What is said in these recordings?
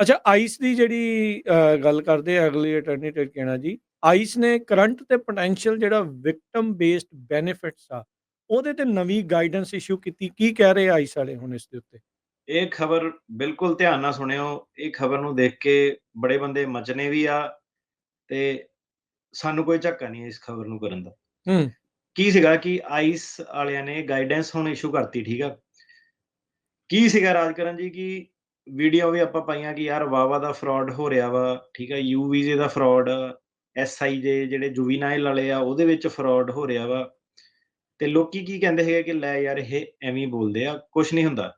ਅੱਛਾ ਆਈਸ ਦੀ ਜਿਹੜੀ ਗੱਲ ਕਰਦੇ ਆ ਅਗਲੀ ਅਟਾਰਨੀ ਟਰਕੇਣਾ ਜੀ ਆਈਸ ਨੇ ਕਰੰਟ ਤੇ ਪੋਟੈਂਸ਼ੀਅਲ ਜਿਹੜਾ ਵਿਕਟਮ ਬੇਸਡ ਬੈਨੀਫਿਟਸ ਆ ਉਹਦੇ ਤੇ ਨਵੀਂ ਗਾਈਡੈਂਸ ਇਸ਼ੂ ਕੀਤੀ ਕੀ ਕਹਿ ਰਹੇ ਆਈਸ ਵਾਲੇ ਹੁਣ ਇਸ ਦੇ ਉੱਤੇ? ਇਹ ਖਬਰ ਬਿਲਕੁਲ ਧਿਆਨ ਨਾਲ ਸੁਣਿਓ ਇਹ ਖਬਰ ਨੂੰ ਦੇਖ ਕੇ ਬੜੇ ਬੰਦੇ ਮਚਨੇ ਵੀ ਆ ਤੇ ਸਾਨੂੰ ਕੋਈ ਝੱਕਾ ਨਹੀਂ ਇਸ ਖਬਰ ਨੂੰ ਕਰਨ ਦਾ। ਹੂੰ। ਕੀ ਸੀਗਾ ਕਿ ਆਈਸ ਵਾਲਿਆਂ ਨੇ ਗਾਈਡੈਂਸ ਹੁਣ ਇਸ਼ੂ ਕਰਤੀ ਠੀਕ ਆ? ਕੀ ਸੀਗਾ ਰਾਜਕਰਨ ਜੀ ਕਿ ਵੀਡੀਓ ਵੀ ਆਪਾਂ ਪਾਈਆਂ ਕਿ ਯਾਰ ਵਾਵਾ ਦਾ ਫਰਾਡ ਹੋ ਰਿਹਾ ਵਾ ਠੀਕ ਆ ਯੂ ਵੀਜ਼ੇ ਦਾ ਫਰਾਡ ਐਸਆਈ ਜੇ ਜਿਹੜੇ ਜੁਵੀਨਾਈਲ ਵਾਲੇ ਆ ਉਹਦੇ ਵਿੱਚ ਫਰਾਡ ਹੋ ਰਿਹਾ ਵਾ। ਤੇ ਲੋਕੀ ਕੀ ਕਹਿੰਦੇ ਹੈਗੇ ਕਿ ਲੈ ਯਾਰ ਇਹ ਐਵੇਂ ਹੀ ਬੋਲਦੇ ਆ ਕੁਝ ਨਹੀਂ ਹੁੰਦਾ।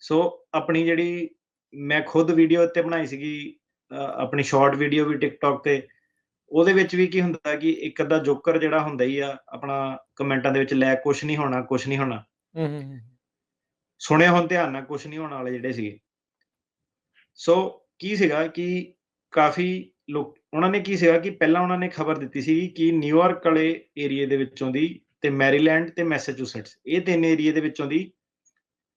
ਸੋ ਆਪਣੀ ਜਿਹੜੀ ਮੈਂ ਖੁਦ ਵੀਡੀਓ ਉੱਤੇ ਬਣਾਈ ਸੀਗੀ ਆਪਣੀ ਸ਼ਾਰਟ ਵੀਡੀਓ ਵੀ ਟਿਕਟੌਕ ਤੇ ਉਹਦੇ ਵਿੱਚ ਵੀ ਕੀ ਹੁੰਦਾ ਕਿ ਇੱਕ ਅੱਧਾ ਜੋਕਰ ਜਿਹੜਾ ਹੁੰਦਾ ਹੀ ਆ ਆਪਣਾ ਕਮੈਂਟਾਂ ਦੇ ਵਿੱਚ ਲੈ ਕੁਝ ਨਹੀਂ ਹੋਣਾ ਕੁਝ ਨਹੀਂ ਹੋਣਾ। ਹੂੰ ਹੂੰ ਹੂੰ। ਸੁਣਿਆ ਹੁਣ ਧਿਆਨ ਨਾਲ ਕੁਝ ਨਹੀਂ ਹੋਣ ਵਾਲੇ ਜਿਹੜੇ ਸੀਗੇ। ਸੋ ਕੀ ਸੀਗਾ ਕਿ ਕਾਫੀ ਲੋਕ ਉਹਨਾਂ ਨੇ ਕੀ ਸੀਗਾ ਕਿ ਪਹਿਲਾਂ ਉਹਨਾਂ ਨੇ ਖਬਰ ਦਿੱਤੀ ਸੀ ਕਿ ਨਿਊਯਾਰਕ ਵਾਲੇ ਏਰੀਏ ਦੇ ਵਿੱਚੋਂ ਦੀ ਤੇ ਮੈਰੀਲੈਂਡ ਤੇ ਮੈਸੇਚੂਸੈਟਸ ਇਹ ਤਿੰਨ ਏਰੀਏ ਦੇ ਵਿੱਚੋਂ ਦੀ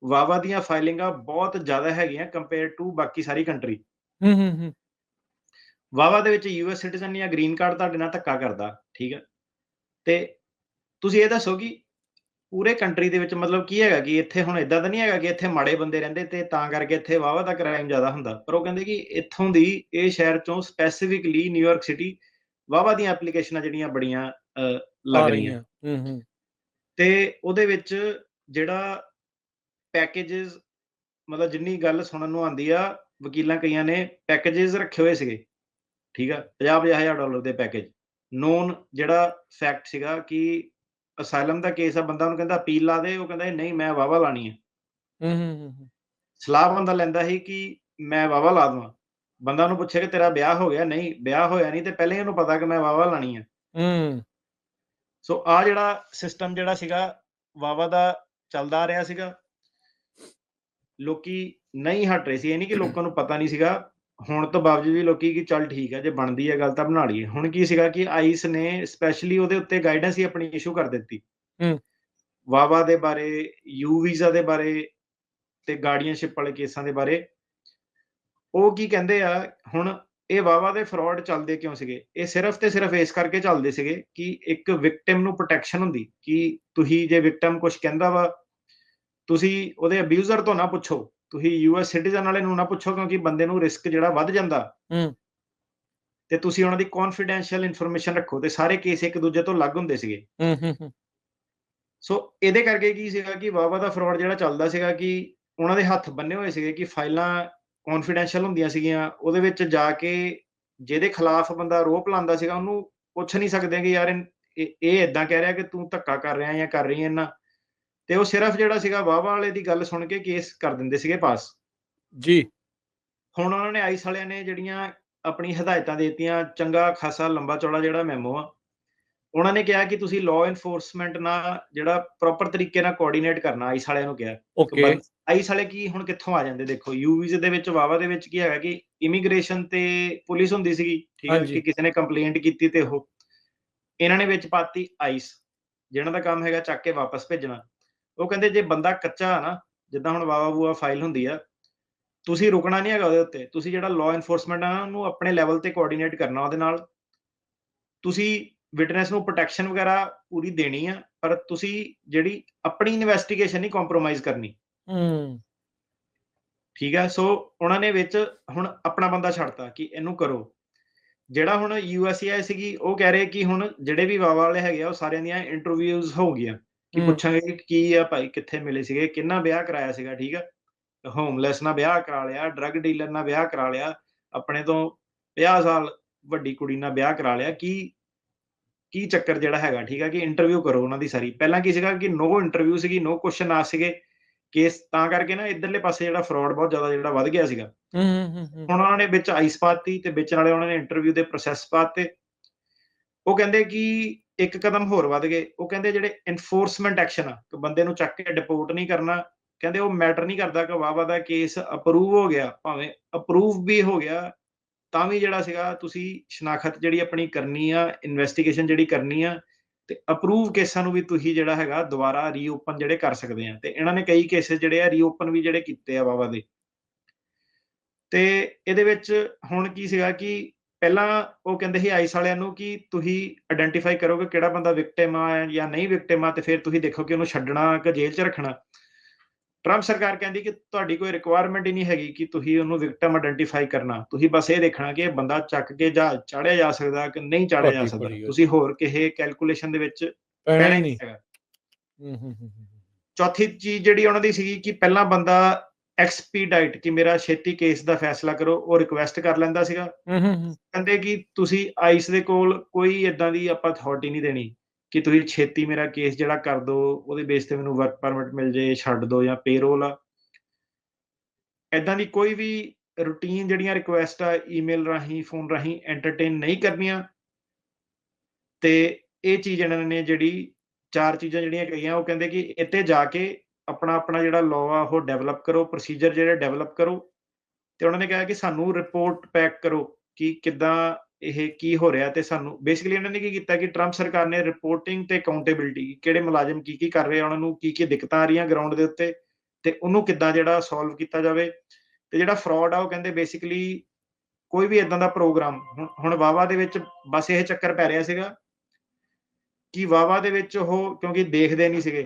ਵਾਵਾ ਦੀਆਂ ਫਾਈਲਿੰਗਾਂ ਬਹੁਤ ਜ਼ਿਆਦਾ ਹੈਗੀਆਂ ਕੰਪੇਅਰ ਟੂ ਬਾਕੀ ਸਾਰੀ ਕੰਟਰੀ ਹੂੰ ਹੂੰ ਹੂੰ। ਵਾਵਾ ਦੇ ਵਿੱਚ ਯੂਐਸ ਸਿਟੀਜ਼ਨ ਜਾਂ ਗ੍ਰੀਨ ਕਾਰਡ ਤੁਹਾਡੇ ਨਾਲ ਧੱਕਾ ਕਰਦਾ ਠੀਕ ਹੈ ਤੇ ਤੁਸੀਂ ਇਹ ਦੱਸੋ ਕਿ ਪੂਰੇ ਕੰਟਰੀ ਦੇ ਵਿੱਚ ਮਤਲਬ ਕੀ ਹੈਗਾ ਕਿ ਇੱਥੇ ਹੁਣ ਇਦਾਂ ਤਾਂ ਨਹੀਂ ਹੈਗਾ ਕਿ ਇੱਥੇ ਮਾੜੇ ਬੰਦੇ ਰਹਿੰਦੇ ਤੇ ਤਾਂ ਕਰਕੇ ਇੱਥੇ ਵਾਵਾ ਦਾ ਕ੍ਰਾਈਮ ਜ਼ਿਆਦਾ ਹੁੰਦਾ। ਪਰ ਉਹ ਕਹਿੰਦੇ ਕਿ ਇੱਥੋਂ ਦੀ ਇਹ ਸ਼ਹਿਰ ਚੋਂ ਸਪੈਸੀਫਿਕਲੀ ਨਿਊਯਾਰਕ ਸਿਟੀ ਵਾਵਾ ਦੀਆਂ ਐਪਲੀਕੇਸ਼ਨਾਂ ਜਿਹੜੀਆਂ ਬੜੀਆਂ ਲੱਗ ਰਹੀਆਂ। ਹੂੰ ਹੂੰ। ਤੇ ਉਹਦੇ ਵਿੱਚ ਜਿਹੜਾ ਪੈਕੇजेस ਮਤਲਬ ਜਿੰਨੀ ਗੱਲ ਸੁਣਨ ਨੂੰ ਆਉਂਦੀ ਆ ਵਕੀਲਾਂ ਕਈਆਂ ਨੇ ਪੈਕੇजेस ਰੱਖੇ ਹੋਏ ਸੀਗੇ ਠੀਕ ਆ? 50 50000 ਡਾਲਰ ਦੇ ਪੈਕੇਜ ਨੋਨ ਜਿਹੜਾ ਫੈਕਟ ਸੀਗਾ ਕਿ ਅਸਾਈਲਮ ਦਾ ਕੇਸ ਆ ਬੰਦਾ ਉਹਨੂੰ ਕਹਿੰਦਾ ਅਪੀਲ ਲਾ ਦੇ ਉਹ ਕਹਿੰਦਾ ਨਹੀਂ ਮੈਂ ਵਾਵਾ ਲਾਣੀ ਹੈ ਹੂੰ ਹੂੰ ਹੂੰ ਹੂੰ। ਸਲਾਹ ਬੰਦਾ ਲੈਂਦਾ ਸੀ ਕਿ ਮੈਂ ਵਾਵਾ ਲਾ ਦਵਾਂ। ਬੰਦਾ ਉਹਨੂੰ ਪੁੱਛੇ ਕਿ ਤੇਰਾ ਵਿਆਹ ਹੋ ਗਿਆ ਨਹੀਂ ਵਿਆਹ ਹੋਇਆ ਨਹੀਂ ਤੇ ਪਹਿਲੇ ਹੀ ਉਹਨੂੰ ਪਤਾ ਕਿ ਮੈਂ ਵਾਵਾ ਲਾਣੀ ਹੈ ਹੂੰ। ਸੋ ਆ ਜਿਹੜਾ ਸਿਸਟਮ ਜਿਹੜਾ ਸੀਗਾ ਵਾਵਾ ਦਾ ਚੱਲਦਾ ਆ ਰਿਹਾ ਸੀਗਾ। ਲੋਕੀ ਨਹੀਂ ਹਟ ਰਹੇ ਸੀ ਇਹ ਨਹੀਂ ਕਿ ਲੋਕਾਂ ਨੂੰ ਪਤਾ ਨਹੀਂ ਸੀਗਾ ਹੁਣ ਤੋਂ ਬਾਵਜੂਦ ਵੀ ਲੋਕੀ ਕਿ ਚੱਲ ਠੀਕ ਹੈ ਜੇ ਬਣਦੀ ਹੈ ਗੱਲ ਤਾਂ ਬਣਾ ਲਈਏ। ਹੁਣ ਕੀ ਸੀਗਾ ਕਿ ਆਈਸ ਨੇ ਸਪੈਸ਼ਲੀ ਉਹਦੇ ਉੱਤੇ ਗਾਈਡੈਂਸ ਹੀ ਆਪਣੀ ਇਸ਼ੂ ਕਰ ਦਿੱਤੀ। ਹੂੰ। ਵਾਵਾ ਦੇ ਬਾਰੇ ਯੂ ਵੀਜ਼ਾ ਦੇ ਬਾਰੇ ਤੇ ਗਾਰਡੀਅਨਸ਼ਿਪ ਵਾਲੇ ਕੇਸਾਂ ਦੇ ਬਾਰੇ। ਉਹ ਕੀ ਕਹਿੰਦੇ ਆ ਹੁਣ ਇਹ ਵਾਵਾ ਦੇ ਫਰਾਡ ਚੱਲਦੇ ਕਿਉਂ ਸੀਗੇ? ਇਹ ਸਿਰਫ ਤੇ ਸਿਰਫ ਇਸ ਕਰਕੇ ਚੱਲਦੇ ਸੀਗੇ ਕਿ ਇੱਕ ਵਿਕਟਿਮ ਨੂੰ ਪ੍ਰੋਟੈਕਸ਼ਨ ਹੁੰਦੀ ਕਿ ਤੁਸੀਂ ਜੇ ਵਿਕਟਿਮ ਕੁਝ ਕਹਿੰਦਾ ਵਾ ਤੁਸੀਂ ਉਹਦੇ ਅਬਿਊਜ਼ਰ ਤੋਂ ਨਾ ਪੁੱਛੋ। ਤੁਸੀਂ ਯੂਐਸ ਸਿਟੀਜ਼ਨ ਵਾਲੇ ਨੂੰ ਨਾ ਪੁੱਛੋ ਕਿਉਂਕਿ ਬੰਦੇ ਨੂੰ ਰਿਸਕ ਜਿਹੜਾ ਵੱਧ ਜਾਂਦਾ। ਹੂੰ। ਤੇ ਤੁਸੀਂ ਉਹਨਾਂ ਦੀ ਕੌਨਫੀਡੈਂਸ਼ੀਅਲ ਇਨਫੋਰਮੇਸ਼ਨ ਰੱਖੋ ਤੇ ਸਾਰੇ ਕੇਸ ਇੱਕ ਦੂਜੇ ਤੋਂ ਅਲੱਗ ਹੁੰਦੇ ਸੀਗੇ। ਹੂੰ ਹੂੰ ਸੋ ਇਹਦੇ ਕਰਕੇ ਕੀ ਸੀਗਾ ਕਿ ਵਾਵਾ ਦਾ ਫਰਾਡ ਜਿਹੜਾ ਚੱਲਦਾ ਸੀਗਾ ਕਿ ਉਹਨਾਂ ਦੇ ਹੱਥ ਬੰਨੇ ਹੋਏ ਸੀਗੇ ਕਿ ਫਾਈਲਾਂ ਕੌਨਫੀਡੈਂਸ਼ੀਅਲ ਹੁੰਦੀਆਂ ਸੀਗੀਆਂ ਉਹਦੇ ਵਿੱਚ ਜਾ ਕੇ ਜਿਹਦੇ ਖਿਲਾਫ ਬੰਦਾ ਰੋਪ ਲਾਉਂਦਾ ਸੀਗਾ ਉਹਨੂੰ ਪੁੱਛ ਨਹੀਂ ਸਕਦੇ ਕਿ ਯਾਰ ਇਹ ਇਦਾਂ ਕਹਿ ਰਿਹਾ ਕਿ ਤੂੰ ਧੱਕਾ ਕਰ ਰਿਹਾ ਜਾਂ ਕਰ ਰਹੀ ਹੈ ਇਹਨਾਂ ਤੇ ਉਹ ਸਿਰਫ ਜਿਹੜਾ ਸੀਗਾ ਵਾਵਾ ਵਾਲੇ ਦੀ ਗੱਲ ਸੁਣ ਕੇ ਕੇਸ ਕਰ ਦਿੰਦੇ ਸੀਗੇ ਪਾਸ ਜੀ। ਹੁਣ ਉਹਨਾਂ ਨੇ ਆਈਸ ਵਾਲਿਆਂ ਨੇ ਜਿਹੜੀਆਂ ਆਪਣੀ ਹਦਾਇਤਾਂ ਦਿੱਤੀਆਂ ਚੰਗਾ ਖਾਸਾ ਲੰਬਾ ਚੌੜਾ ਜਿਹੜਾ ਮੈਮੋ ਆ ਉਹਨਾਂ ਨੇ ਕਿਹਾ ਕਿ ਤੁਸੀਂ ਲਾਅ ਐਨਫੋਰਸਮੈਂਟ ਨਾਲ ਜਿਹੜਾ ਪ੍ਰੋਪਰ ਤਰੀਕੇ ਨਾਲ ਕੋਆਰਡੀਨੇਟ ਕਰਨਾ ਆਈਸ ਵਾਲਿਆਂ ਨੂੰ ਕਿਹਾ। ਓਕੇ ਆਈਸ ਵਾਲੇ ਕੀ ਹੁਣ ਕਿੱਥੋਂ ਆ ਜਾਂਦੇ ਦੇਖੋ ਯੂ ਵੀਜ਼ੇ ਦੇ ਵਿੱਚ ਵਾਵਾ ਦੇ ਵਿੱਚ ਕੀ ਹੈਗਾ ਕਿ ਇਮੀਗ੍ਰੇਸ਼ਨ ਤੇ ਪੁਲਿਸ ਹੁੰਦੀ ਸੀਗੀ ਠੀਕ ਹੈ। ਕਿ ਕਿਸੇ ਨੇ ਕੰਪਲੇਂਟ ਕੀਤੀ ਤੇ ਉਹ। ਇਹਨਾਂ ਨੇ ਵਿੱਚ ਪਾਤੀ ਆਈਸ ਜਿਹਨਾਂ ਦਾ ਕੰਮ ਹੈਗਾ ਚੱਕ ਕੇ ਵਾਪਸ ਭੇਜਣਾ। ਉਹ ਕਹਿੰਦੇ ਜੇ ਬੰਦਾ ਕੱਚਾ ਆ ਨਾ ਜਿੱਦਾਂ ਹੁਣ ਵਾਵਾ ਬੂਆ ਫਾਈਲ ਹੁੰਦੀ ਆ ਤੁਸੀਂ ਰੁਕਣਾ ਨਹੀਂ ਹੈਗਾ ਉਹਦੇ ਉੱਤੇ ਤੁਸੀਂ ਜਿਹੜਾ ਲਾਅ ਐਨਫੋਰਸਮੈਂਟ ਆ ਉਹਨੂੰ ਆਪਣੇ ਲੈਵਲ ਤੇ ਕੋਆਰਡੀਨੇਟ ਕਰਨਾ ਉਹਦੇ ਨਾਲ। ਤੁਸੀਂ ਵਿਟਨੈਸ ਨੂੰ ਪ੍ਰੋਟੈਕਸ਼ਨ ਵਗੈਰਾ ਪੂਰੀ ਦੇਣੀ ਆ ਪਰ ਤੁਸੀਂ ਜਿਹੜੀ ਆਪਣੀ ਇਨਵੈਸਟੀਗੇਸ਼ਨ ਨਹੀਂ ਕੰਪਰੋਮਾਈਜ਼ ਕਰਨੀ। ਹੂੰ। ਠੀਕ ਹੈ ਸੋ ਉਹਨਾਂ ਨੇ ਵਿੱਚ ਹੁਣ ਆਪਣਾ ਬੰਦਾ ਛੱਡਤਾ ਕਿ ਇਹਨੂੰ ਕਰੋ। ਜਿਹੜਾ ਹੁਣ ਯੂਐਸਏ ਸੀਗੀ ਉਹ ਕਹਿ ਰਹੇ ਕਿ ਹੁਣ ਜਿਹੜੇ ਵੀ ਵਾਵਾ ਵਾਲੇ ਹੈਗੇ ਆ ਉਹ ਸਾਰਿਆਂ ਦੀਆਂ ਇੰਟਰਵਿਊਜ਼ ਹੋ ਗਈਆਂ। ਕਿ। ਪੁੱਛਾਂਗੇ ਕਿ ਆ ਭਾਈ ਕਿੱਥੇ ਮਿਲੇ ਸੀਗੇ? ਕਿੰਨਾ ਵਿਆਹ ਕਰਾਇਆ ਸੀਗਾ ਠੀਕ ਆ? ਹੋਮਲੈਸ ਨਾਲ ਵਿਆਹ ਕਰਾ ਲਿਆ ਡਰੱਗ ਡੀਲਰ ਨਾਲ ਵਿਆਹ ਕਰਾ ਲਿਆ ਆਪਣੇ ਤੋਂ 50 ਸਾਲ ਵੱਡੀ ਕੁੜੀ ਨਾਲ ਵਿਆਹ ਕਰਾ ਲਿਆ ਕੀ ਕੀ ਚੱਕਰ ਜਿਹੜਾ ਹੈਗਾ ਠੀਕ ਆ? ਕਿ ਇੰਟਰਵਿਊ ਕਰੋ ਉਹਨਾਂ ਦੀ ਸਾਰੀ। ਪਹਿਲਾਂ ਕੀ ਸੀਗਾ ਕਿ ਨੋ ਇੰਟਰਵਿਊ ਸੀਗੀ ਨੋ ਕੁਐਸਚਨ ਆ ਸੀਗੇ ਕੇਸ ਤਾਂ ਕਰਕੇ ਨਾ ਇਧਰਲੇ ਪਾਸੇ ਜਿਹੜਾ ਫਰਾਡ ਬਹੁਤ ਜ਼ਿਆਦਾ ਜਿਹੜਾ ਵੱਧ ਗਿਆ ਸੀਗਾ। ਹੂੰ ਹੂੰ ਹੂੰ ਹੁਣ ਉਹਨਾਂ ਨੇ ਵਿੱਚ ਆਈਸ ਪਾਤੀ ਤੇ ਵਿੱਚ ਨਾਲੇ ਉਹਨਾਂ ਨੇ ਇੰਟਰਵਿਊ ਦੇ ਪ੍ਰੋਸੈਸ ਪਾਤੇ। ਉਹ ਕਹਿੰਦੇ ਕਿ ਇੱਕ ਕਦਮ ਹੋਰ ਵੱਧ ਗਏ। ਉਹ ਕਹਿੰਦੇ ਜਿਹੜੇ ਇਨਫੋਰਸਮੈਂਟ ਐਕਸ਼ਨ ਆ, ਕਿ ਬੰਦੇ ਨੂੰ ਚੱਕ ਕੇ ਡਿਪੋਰਟ ਨਹੀਂ ਕਰਨਾ, ਕਹਿੰਦੇ ਉਹ ਮੈਟਰ ਨਹੀਂ ਕਰਦਾ ਕਿ ਵਾਵਾ ਦਾ ਕੇਸ ਅਪਰੂਵ ਹੋ ਗਿਆ, ਭਾਵੇਂ ਅਪਰੂਵ ਵੀ ਹੋ ਗਿਆ, ਤਾਂ ਵੀ ਜਿਹੜਾ ਸੀਗਾ ਤੁਸੀਂ ਸ਼ਨਾਖਤ ਜਿਹੜੀ ਆਪਣੀ ਕਰਨੀ ਆ ਇਨਵੈਸਟੀਗੇਸ਼ਨ ਜਿਹੜੀ ਕਰਨੀ ਆ, ਤੇ ਅਪਰੂਵ ਕੇਸਾਂ ਨੂੰ ਵੀ ਤੁਸੀਂ ਜਿਹੜਾ ਹੈਗਾ ਦੁਬਾਰਾ ਰੀਓਪਨ ਜਿਹੜੇ ਕਰ ਸਕਦੇ ਆ। ਤੇ ਇਹਨਾਂ ਨੇ ਕਈ ਕੇਸਿਸ ਜਿਹੜੇ ਆ ਰੀਓਪਨ ਵੀ ਜਿਹੜੇ ਕੀਤੇ ਆ ਵਾਵਾ ਦੇ। ਤੇ ਇਹਦੇ ਵਿੱਚ ਹੁਣ ਕੀ ਸੀਗਾ ਕਿ ਪਹਿਲਾਂ ਉਹ ਕਹਿੰਦੇ ਸੀ ਆਈਸ ਵਾਲਿਆਂ ਨੂੰ ਕਿ ਤੁਸੀਂ ਆਇਡੈਂਟੀਫਾਈ ਕਰੋ ਕਿ ਕਿਹੜਾ ਬੰਦਾ ਵਿਕਟਿਮ ਆ ਜਾਂ ਨਹੀਂ ਵਿਕਟਿਮ ਆ ਤੇ ਫਿਰ ਤੁਸੀਂ ਦੇਖੋ ਕਿ ਉਹਨੂੰ ਛੱਡਣਾ ਕਿ ਜੇਲ੍ਹ 'ਚ ਰੱਖਣਾ। ਟਰੰਪ ਸਰਕਾਰ ਕਹਿੰਦੀ ਕਿ ਤੁਹਾਡੀ ਕੋਈ ਰਿਕੁਆਇਰਮੈਂਟ ਹੀ ਨਹੀਂ ਹੈਗੀ ਕਿ ਤੁਸੀਂ ਉਹਨੂੰ ਵਿਕਟਮ ਆਇਡੈਂਟੀਫਾਈ ਕਰਨਾ। ਤੁਸੀਂ ਬਸ ਇਹ ਦੇਖਣਾ ਕਿ ਇਹ ਬੰਦਾ ਚੱਕ ਕੇ ਜਾ ਚਾੜਿਆ ਜਾ ਸਕਦਾ ਕਿ ਨਹੀਂ ਚਾੜਿਆ ਜਾ ਸਕਦਾ। ਤੁਸੀਂ ਹੋਰ ਕਿਸੇ ਕੈਲਕੂਲੇਸ਼ਨ ਦੇ ਵਿੱਚ ਪੈਣਾ ਹੀ ਨਹੀਂ। ਹੈਗਾ। ਹੂੰ ਹੂੰ ਹੂੰ। ਚੌਥੀ ਚੀਜ਼ ਜਿਹੜੀ ਉਹਨਾਂ ਦੀ ਸੀਗੀ ਕਿ ਪਹਿਲਾਂ ਬੰਦਾ ਐਕਸਪੀਡਾਈਟ ਕਿ ਮੇਰਾ ਛੇਤੀ ਕੇਸ ਦਾ ਫੈਸਲਾ ਕਰੋ ਉਹ ਰਿਕੁਐਸਟ ਕਰ ਲੈਂਦਾ ਸੀਗਾ। ਹੂੰ ਹੂੰ ਹੂੰ। ਕਹਿੰਦੇ ਕਿ ਤੁਸੀਂ ਆਈਸ ਦੇ ਕੋਲ ਕੋਈ ਇਦਾਂ ਦੀ ਆਪਾਂ ਅਥਾਰਟੀ ਨਹੀਂ ਦੇਣੀ ਕਿ ਤੁਸੀਂ ਛੇਤੀ ਮੇਰਾ ਕੇਸ ਜਿਹੜਾ ਕਰ ਦੋ ਉਹਦੇ ਬੇਸ ਤੇ ਮੈਨੂੰ ਵਰਕ ਪਰਮਿਟ ਮਿਲ ਜੇ ਛੱਡ ਦੋ ਜਾਂ ਪੇਰੋਲ ਆ। ਇਦਾਂ ਦੀ ਕੋਈ ਵੀ ਰੂਟੀਨ ਜਿਹੜੀਆਂ ਰਿਕੁਐਸਟ ਆ ਈਮੇਲ ਰਾਹੀਂ ਫੋਨ ਰਾਹੀਂ ਐਂਟਰਟੇਨ ਨਹੀਂ ਕਰਨੀਆਂ। ਤੇ ਇਹ ਚੀਜ਼ ਇਹਨਾਂ ਨੇ ਜਿਹੜੀ ਚਾਰ ਚੀਜ਼ਾਂ ਜਿਹੜੀਆਂ ਕਹੀਆਂ ਉਹ ਕਹਿੰਦੇ ਕਿ ਇੱਥੇ ਜਾ ਕੇ ਆਪਣਾ ਆਪਣਾ ਜਿਹੜਾ ਲਾਅ ਆ, ਉਹ ਡਿਵੈਲਪ ਕਰੋ ਪ੍ਰੋਸੀਜਰ ਜਿਹੜੇ ਡਿਵੈਲਪ ਕਰੋ ਤੇ ਉਹਨਾਂ ਨੇ ਕਿਹਾ ਕਿ ਸਾਨੂੰ ਰਿਪੋਰਟ ਪੈਕ ਕਰੋ ਕਿ ਕਿੱਦਾਂ ਇਹ ਕੀ ਹੋ ਰਿਹਾ ਤੇ ਸਾਨੂੰ ਬੇਸਿਕਲੀ ਇਹਨਾਂ ਨੇ ਕੀ ਕੀਤਾ ਕਿ ਟਰੰਪ ਸਰਕਾਰ ਨੇ ਰਿਪੋਰਟਿੰਗ ਤੇ ਅਕਾਊਂਟੇਬਿਲਟੀ ਕਿਹੜੇ ਮੁਲਾਜ਼ਮ ਕੀ ਕੀ ਕਰ ਰਹੇ ਆ, ਉਹਨਾਂ ਨੂੰ ਕੀ ਕੀ ਦਿੱਕਤਾਂ ਆ ਰਹੀਆਂ ਗਰਾਊਂਡ ਦੇ ਉੱਤੇ ਤੇ ਉਹਨੂੰ ਕਿੱਦਾਂ ਜਿਹੜਾ ਸੋਲਵ ਕੀਤਾ ਜਾਵੇ ਤੇ ਜਿਹੜਾ ਫਰਾਡ ਆ ਉਹ ਕਹਿੰਦੇ ਬੇਸਿਕਲੀ ਕੋਈ ਵੀ ਇਦਾਂ ਦਾ ਪ੍ਰੋਗਰਾਮ ਹੁਣ ਵਾਵਾ ਦੇ ਵਿੱਚ ਬਸ ਇਹ ਚੱਕਰ ਪੈ ਰਿਹਾ ਸੀਗਾ ਕਿ ਵਾਵਾ ਦੇ ਵਿੱਚ ਉਹ ਕਿਉਂਕਿ ਦੇਖਦੇ ਨਹੀਂ ਸੀਗੇ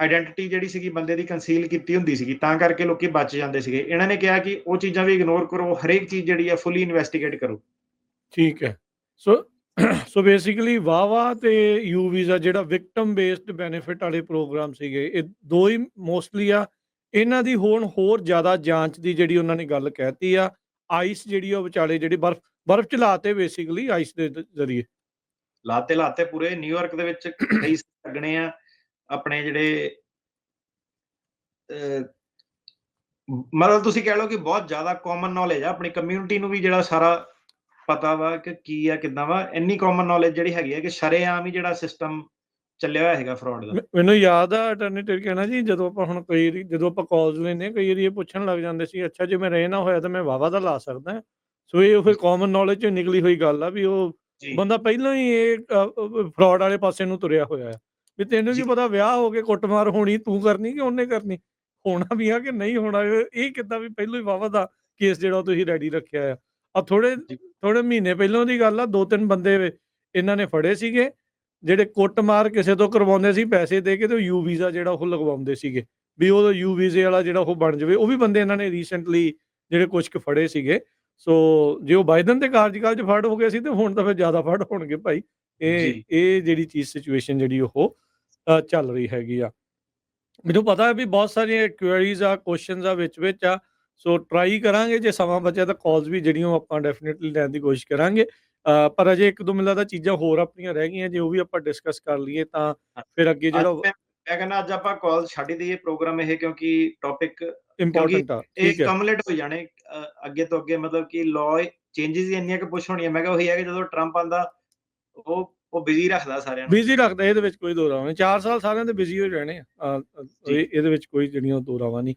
ਆਇਡੈਂਟੀਟੀ ਜਿਹੜੀ ਸੀਗੀ ਬੰਦੇ ਦੀ ਕੰਸੀਲ ਕੀਤੀ ਹੁੰਦੀ ਸੀਗੀ ਤਾਂ ਕਰਕੇ ਲੋਕੀ ਬਚ ਜਾਂਦੇ ਸੀਗੇ। ਇਹਨਾਂ ਨੇ ਕਿਹਾ ਕਿ ਉਹ ਚੀਜ਼ਾਂ ਵੀ ਇਗਨੋਰ ਕਰੋ ਹਰੇਕ ਚੀਜ਼ ਜਿਹੜੀ ਆ ਫੁੱਲੀ ਇਨਵੈਸਟੀਗੇਟ ਕਰੋ। ਠੀਕ ਹੈ। ਸੋ ਸੋ ਬੇਸਿਕਲੀ ਵਾਵਾ ਤੇ ਯੂ ਵੀਜ਼ਾ ਜਿਹੜਾ ਵਿਕਟਮ ਬੇਸਡ ਬੈਨੀਫਿਟ ਵਾਲੇ ਪ੍ਰੋਗਰਾਮ ਸੀਗੇ ਇਹ ਦੋ ਹੀ ਮੋਸਟਲੀ ਆ। ਇਹਨਾਂ ਦੀ ਹੁਣ ਹੋਰ ਜ਼ਿਆਦਾ ਜਾਂਚ ਦੀ ਜਿਹੜੀ ਉਹਨਾਂ ਨੇ ਗੱਲ ਕਹਿਤੀ ਆ ਆਈਸ ਜਿਹੜੀ ਉਹ ਵਿਚਾਲੇ ਜਿਹੜੀ ਬਰਫ਼ ਬਰਫ਼ ਚ ਲਾਤੇ ਬੇਸਿਕਲੀ ਆਈਸ ਦੇ ਦ- ਜ਼ਰੀਏ। ਲਾਤੇ ਲਾਤੇ ਪੂਰੇ ਨਿਊਯਾਰਕ ਦੇ ਵਿੱਚ ਕਈ ਲੱਗਣੇ ਆ। ਆਪਣੇ ਜਿਹੜੇ ਮਤਲਬ ਤੁਸੀਂ ਕਹਿ ਲਓ ਕਿ ਬਹੁਤ ਜ਼ਿਆਦਾ ਕਾਮਨ ਨੌਲੇਜ ਆ ਆਪਣੀ ਕਮਿਊਨਿਟੀ ਨੂੰ ਵੀ ਜਿਹੜਾ ਸਾਰਾ ਪਤਾ ਵਾ ਕਿ ਕੀ ਆ ਕਿੱਦਾਂ ਵਾ ਇੰਨੀ ਕਾਮਨ ਨੌਲੇਜ ਜਿਹੜੀ ਹੈਗੀ ਹੈ ਕਿ ਸ਼ਰੇਆਮ ਹੀ ਜਿਹੜਾ ਸਿਸਟਮ ਚੱਲਿਆ ਹੋਇਆ ਹੈਗਾ ਫਰਾਡ ਦਾ। ਮੈਨੂੰ ਯਾਦ ਆ ਅਟਰਨੇਟਿਵ ਕਹਿਣਾ ਜੀ ਜਦੋਂ ਆਪਾਂ ਹੁਣ ਕਈ ਜਦੋਂ ਆਪਾਂ ਕਾਲਸ ਲੈਂਦੇ ਹਾਂ, ਕਈ ਵਾਰੀ ਇਹ ਪੁੱਛਣ ਲੱਗ ਜਾਂਦੇ ਸੀ ਅੱਛਾ ਜੇ ਮੈਂ ਰਹੇ ਨਾ ਹੋਇਆ ਤਾਂ ਮੈਂ ਵਾਵਾ ਦਾ ਲਾ ਸਕਦਾ। ਸੋ ਇਹ ਫਿਰ ਕਾਮਨ ਨੌਲੇਜ ਚੋਂ ਨਿਕਲੀ ਹੋਈ ਗੱਲ ਆ ਵੀ ਉਹ ਬੰਦਾ ਪਹਿਲਾਂ ਹੀ ਇਹ ਫਰਾਡ ਵਾਲੇ ਪਾਸੇ ਨੂੰ ਤੁਰਿਆ ਹੋਇਆ ਹੈ ਵੀ ਤੈਨੂੰ ਕੀ। ਪਤਾ ਵਿਆਹ ਹੋ ਕੇ ਕੁੱਟਮਾਰ ਹੋਣੀ ਤੂੰ ਕਰਨੀ ਕਿ ਉਹਨੇ ਕਰਨੀ ਹੋਣਾ ਵੀ ਆ ਕਿ ਨਹੀਂ ਹੋਣਾ ਇਹ ਕਿੱਦਾਂ ਵੀ ਪਹਿਲਾਂ ਹੀ ਵਾਵਾ ਦਾ ਕੇਸ ਜਿਹੜਾ ਤੁਸੀਂ ਰੈਡੀ ਰੱਖਿਆ ਆ ਆ ਥੋੜੇ। ਥੋੜੇ ਮਹੀਨੇ ਪਹਿਲਾਂ ਦੀ ਗੱਲ ਆ ਦੋ ਤਿੰਨ ਬੰਦੇ ਇਹਨਾਂ ਨੇ ਫੜੇ ਸੀਗੇ ਜਿਹੜੇ ਕੁੱਟਮਾਰ ਕਿਸੇ ਤੋਂ ਕਰਵਾਉਂਦੇ ਸੀ ਪੈਸੇ ਦੇ ਕੇ ਤੇ ਯੂ ਵੀਜ਼ਾ ਜਿਹੜਾ ਉਹ ਲਗਵਾਉਂਦੇ ਸੀਗੇ ਵੀ ਉਹ ਯੂ ਵੀਜ਼ੇ ਵਾਲਾ ਜਿਹੜਾ ਉਹ ਬਣ ਜਾਵੇ ਉਹ ਵੀ ਬੰਦੇ ਇਹਨਾਂ ਨੇ ਰੀਸੈਂਟਲੀ ਜਿਹੜੇ ਕੁਝ ਕੁ ਫੜੇ ਸੀਗੇ ਸੋ ਜੇ ਉਹ ਬਾਈਡਨ ਦੇ ਕਾਰਜਕਾਲ 'ਚ ਫੜ ਹੋ ਗਏ ਸੀ ਤੇ ਹੁਣ ਤਾਂ ਫਿਰ ਜ਼ਿਆਦਾ ਫੜ ਹੋਣਗੇ ਭਾਈ ਇਹ। ਇਹ ਜਿਹੜੀ ਚੀਜ਼ ਸਿਚੁਏਸ਼ਨ ਜਿਹੜੀ ਉਹ ਚੱਲ ਰਹੀ ਹੈਗੀ ਆ। ਮੈਨੂੰ ਪਤਾ ਹੈ ਵੀ ਬਹੁਤ ਸਾਰੀਆਂ ਕੁਐਰੀਜ਼ ਆ ਕੁਐਸਚਨਸ ਆ ਵਿੱਚ ਵਿੱਚ ਆ। ਸੋ ਟਰਾਈ ਕਰਾਂਗੇ ਜੇ ਸਮਾਂ ਬਚਿਆ ਤਾਂ ਕਾਲਸ ਵੀ ਜਿਹੜੀਆਂ ਆਪਾਂ ਡੈਫੀਨਿਟਲੀ ਲੈਣ ਦੀ ਕੋਸ਼ਿਸ਼ ਕਰਾਂਗੇ। ਪਰ ਅਜੇ ਇੱਕ ਦੋ ਦਾ ਚੀਜ਼ਾਂ ਹੋਰ ਆਪਣੀਆਂ ਰਹਿ ਗਈਆਂ ਜੇ ਉਹ ਵੀ ਆਪਾਂ ਡਿਸਕਸ ਕਰ ਲਈਏ ਤਾਂ ਫਿਰ ਅੱਗੇ ਜਿਹੜਾ ਮੈਂ ਕਹਿੰਦਾ ਅੱਜ ਆਪਾਂ ਕਾਲ ਛੱਡ ਦਈਏ ਪ੍ਰੋਗਰਾਮ ਇਹ ਕਿਉਂਕਿ ਟੌਪਿਕ ਇੰਪੋਰਟੈਂਟ ਆ ਇਹ ਠੀਕ ਹੈ। ਕਮੂਲੇਟ ਹੋ ਜਾਣੇ ਅੱਗੇ ਤੋਂ ਅੱਗੇ ਮਤਲਬ ਕਿ ਲਾਅ ਚੇਂजेस ਹੀ ਇੰਨੀਆਂ ਕਿ ਪੁੱਛ ਹੋਣੀਆਂ। ਮੈਂ ਕਿਹਾ ਉਹੀ ਹੈ ਕਿ ਜਦੋਂ ਟਰੰਪ ਆਂਦਾ ਉਹ ਉਹ ਬਿਜ਼ੀ ਰੱਖਦਾ ਸਾਰਿਆਂ ਨੂੰ। ਬਿਜ਼ੀ ਰੱਖਦਾ ਇਹਦੇ ਵਿੱਚ ਕੋਈ ਦੋ ਰਾਵਾਂ ਨਹੀਂ। 4 ਸਾਲ ਸਾਰਿਆਂ ਦੇ ਬਿਜ਼ੀ ਹੋ ਜਾਣੇ ਆ। ਇਹ- ਇਹਦੇ ਵਿੱਚ ਕੋਈ ਜਿਹੜੀਆਂ ਦੋ ਰਾਵਾਂ ਨਹੀਂ।